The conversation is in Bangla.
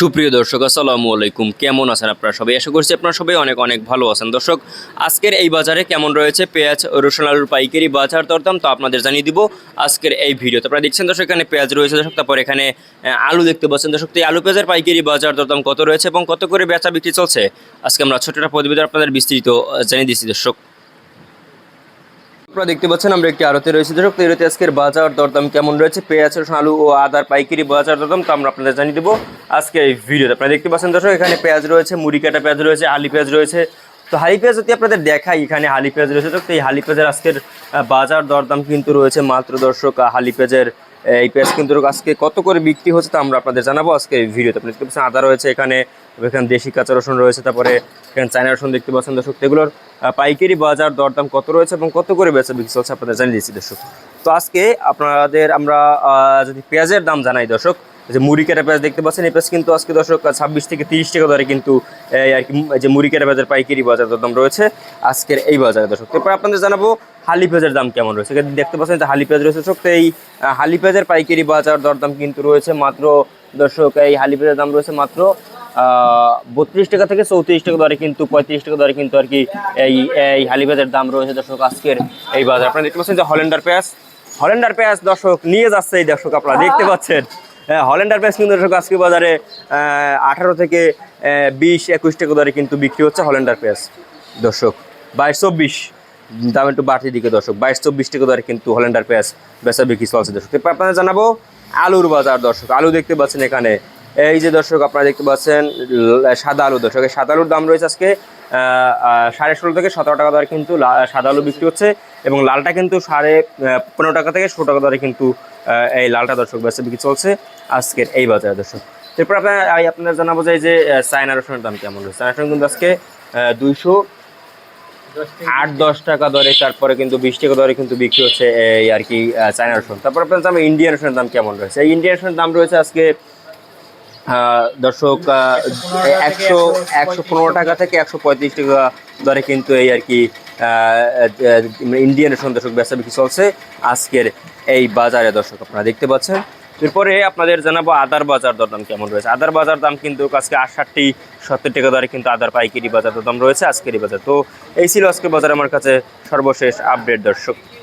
সুপ্রিয় দর্শক, আসসালামু আলাইকুম। কেমন আছেন আপনারা সবাই? আশা করছি আপনারা সবাই অনেক অনেক ভালো আছেন। দর্শক, আজকের এই বাজারে কেমন রয়েছে? পেঁয়াজ, রসুন, আলুর পাইকারি বাজার দরদাম তো আপনাদের জানিয়ে দিব আজকের এই ভিডিওতে। আপনারা দেখছেন দর্শক, এখানে পেঁয়াজ রয়েছে দর্শক, তারপর এখানে আলু দেখতে পাচ্ছেন দর্শক। তো এই আলু পেঁয়াজের পাইকারি বাজার দরদাম কত রয়েছে এবং কত করে বেচা বিক্রি চলছে? আজকে আমরা ছোট একটা প্রতিবেদন আপনাদের বিস্তৃত জানিয়ে দিচ্ছি দর্শক। আপনারা দেখতে পাচ্ছেন, আমরা একটি আড়তে রয়েছে। দর্শক, তো এরতে আজকের বাজার দরদাম কেমন রয়েছে? পেঁয়াজ, রসুন, আলু ও আদার পাইকারি বাজার দরদাম তো আমরা আপনাদের জানিয়ে দেবো আজকে এই ভিডিওতে। আপনারা দেখতে পাচ্ছেন দর্শক, এখানে পেঁয়াজ রয়েছে, মুড়ি কাটা পেঁয়াজ রয়েছে আলি পেঁয়াজ রয়েছে। তো হালি পেঁয়াজ যদি আপনাদের দেখাই, এখানে হালি পেঁয়াজ রয়েছে, তো এই হালি পেঁয়াজের আজকের বাজার দরদাম কিন্তু রয়েছে মাত্র দর্শক হালি পেঁয়াজের এই পেঁয়াজ কিন্তু আজকে কত করে বিক্রি হচ্ছে তা আমরা আপনাদের জানাব আজকে এই ভিডিওতে। আপনি দেখতে পাচ্ছেন, আদা রয়েছে এখানে এখানে দেশি কাঁচা রসুন রয়েছে, তারপরে এখানে চায়না রসুন দেখতে পাচ্ছেন দর্শক, এগুলোর পাইকারি বাজার দরদাম কত রয়েছে এবং কত করে বেচা বিক্রি চলছে আপনাদের জানিয়ে দিচ্ছি দর্শক। তো আজকে আপনাদের আমরা যদি পেঁয়াজের দাম জানাই দর্শক যে মুড়ি কেটে পেঁয়াজ দেখতে পাচ্ছেন, এই পেঁয়াজ কিন্তু আজকে দর্শক ছাব্বিশ থেকে তিরিশ টাকা দরে কিন্তু আর কি যে মুড়ি কেটে পেঁয়াজের পাইকারি বাজার দাম রয়েছে আজকের এই বাজারে দর্শক। তারপর আপনাদের জানাব হালি পেঁয়াজের দাম কেমন রয়েছে। দেখতে পাচ্ছেন যে হালি পেঁয়াজ রয়েছে দর্শক তো এই হালি পেঁয়াজের পাইকারি বাজার দরদাম কিন্তু রয়েছে মাত্র দর্শক, এই হালি পেঁয়াজের দাম রয়েছে মাত্র বত্রিশ টাকা থেকে চৌত্রিশ টাকা দরে কিন্তু পঁয়ত্রিশ টাকা দরে কিন্তু আর কি এই এই হালি দাম রয়েছে দর্শক আজকের এই বাজার। আপনারা দেখতে পাচ্ছেন যে হল্যান্ডার পেঁয়াজ হল্যান্ডার পেঁয়াজ দর্শক নিয়ে যাচ্ছে এই দর্শক আপনারা দেখতে পাচ্ছেন। হ্যাঁ, হল্যান্ডার পেঁয়াজ কিন্তু দর্শক আজকে বাজারে আঠারো থেকে বিশ একুশ টাকা দরে কিন্তু বিক্রি হচ্ছে হল্যান্ডার পেঁয়াজ। দর্শক বাইশ চব্বিশ দাম একটু বাড়তি দিকে দর্শক বাইশ চব্বিশ টাকা দরে কিন্তু হল্যান্ডার পেঁয়াজ বেচা বিক্রি চলছে দর্শক। আপনাদের জানাব আলুর বাজার দর্শক আলু দেখতে পাচ্ছেন এখানে। এই যে দর্শক আপনারা দেখতে পাচ্ছেন সাদা আলু দর্শক, এই সাদা আলুর দাম রয়েছে আজকে সাড়ে ষোলো থেকে সতেরো টাকা দরে কিন্তু সাদা আলু বিক্রি হচ্ছে এবং লালটা কিন্তু সাড়ে পনেরো টাকা থেকে ষোলো টাকা দরে কিন্তু এই লালটা দর্শক বেচা বিক্রি চলছে আজকের এই বাজারে দর্শক। এরপর আপনার আমি আপনাদের জানাব যে যে চায়না রসুনের দাম কেমন রয়েছে? চায়না রসুন কিন্তু আজকে দুইশো আট দশ টাকা দরে, তারপরে কিন্তু বিশ টাকা দরে কিন্তু বিক্রি হচ্ছে, এই আর কি চায়না রসুন। তারপর আপনার জানাব, ইন্ডিয়ান রসুনের দাম কেমন রয়েছে? এই ইন্ডিয়ান রসুনের দাম রয়েছে আজকে দর্শক একশো একশো পনেরো টাকা থেকে একশো পঁয়ত্রিশ টাকা দরে কিন্তু এই আর কি ইন্ডিয়ান রেশন দর্শক বেচা বিক্রি চলছে আজকের এই বাজারে। দর্শক, আপনারা দেখতে পাচ্ছেন। এরপরে আপনাদের জানাব আদার বাজার দরদাম কেমন রয়েছে। আদার বাজার দাম কিন্তু আজকে আটষট্টি, সত্তর টাকা দরে কিন্তু আদার পাইকারি বাজার দাম রয়েছে আজকের বাজার। তো এই ছিল আজকের বাজার, আমার কাছে সর্বশেষ আপডেট দর্শক।